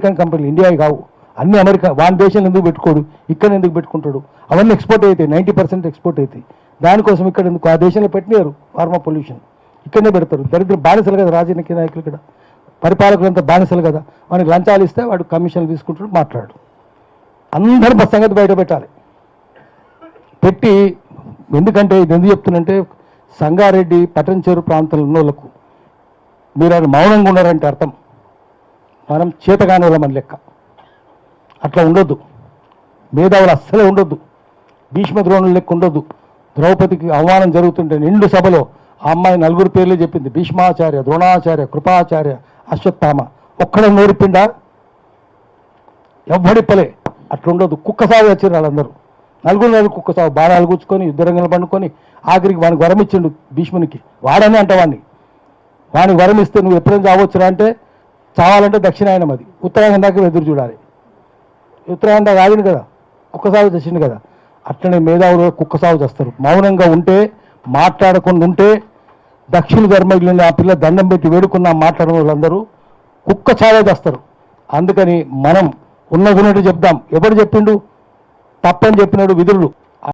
American కంపెనీలు India కావు. అన్ని అమెరికా వాని దేశంలో ఎందుకు పెట్టుకోడు? ఇక్కడ ఎందుకు పెట్టుకుంటాడు? అవన్నీ ఎక్స్పోర్ట్ అవుతాయి నైంటీ పర్సెంట్ ఎక్స్పోర్ట్ అవుతాయి దానికోసం ఇక్కడ ఎందుకు ఆ దేశంలో పెట్టినారు ఫార్మా పొల్యూషన్ ఇక్కడనే పెడతారు. దరిద్ర బానిసలు కదా రాజకీయ నాయకులు ఇక్కడ. పరిపాలకులంతా బానిసలు కదా. వానికి లంచాలు ఇస్తే వాడు కమిషన్లు తీసుకుంటాడు మాట్లాడు. అందరూ మా సంగతి బయట పెట్టాలి. పెట్టి ఎందుకంటే ఇది ఎందుకు చెప్తున్నంటే సంగారెడ్డి పట్టణచేరు ప్రాంతంలో ఉన్నోళ్ళకు మీరు అది మౌనంగా ఉన్నారంటే అర్థం. మనం చేతగాని వాళ్ళమని లెక్క. అట్లా ఉండొద్దు. మేధావులు అస్సలే ఉండొద్దు. భీష్మ ద్రోణుల లెక్క ఉండొద్దు. ద్రౌపదికి అవమానం జరుగుతుంటే నిండు సభలో ఆ అమ్మాయి నలుగురు పేర్లే చెప్పింది. భీష్మాచార్య ద్రోణాచార్య కృపాచార్య అశ్వత్థామ. ఒక్కడ పలే ఎవ్వడిప్పలే అట్లుండదు కుక్క సాగు వచ్చారు వాళ్ళందరూ నలుగురు నలుగురు కుక్క సాగు బాణాలు గుచ్చుకొని యుద్ధరంగంలో పండుకొని ఆఖరికి వానికి వరం ఇచ్చిండు భీష్మునికి. వాడని అంట వాడిని వానికి వరం ఇస్తే నువ్వు ఎప్పుడైనా చావచ్చురా అంటే చావాలంటే దక్షిణాయనం అది. ఉత్తరాయణం దాకా ఎదురు చూడాలి. ఉత్తరాయణం దాకా ఆగింది కదా కుక్క సాగు తెచ్చింది కదా. అట్లనే మేధావులు కుక్క సాగు చేస్తారు. మౌనంగా ఉంటే మాట్లాడకుండా ఉంటే దక్షిణ ధర్మజ్ఞుని ఆ పిల్ల దండం పెట్టి వేడుకున్న మాట్లాడిన వాళ్ళందరూ కుక్క చావే చేస్తారు. అందుకని మనం ఉన్నది ఉన్నట్టు చెప్దాం. ఎవరు చెప్పిండు? తప్పని చెప్పినాడు విధులు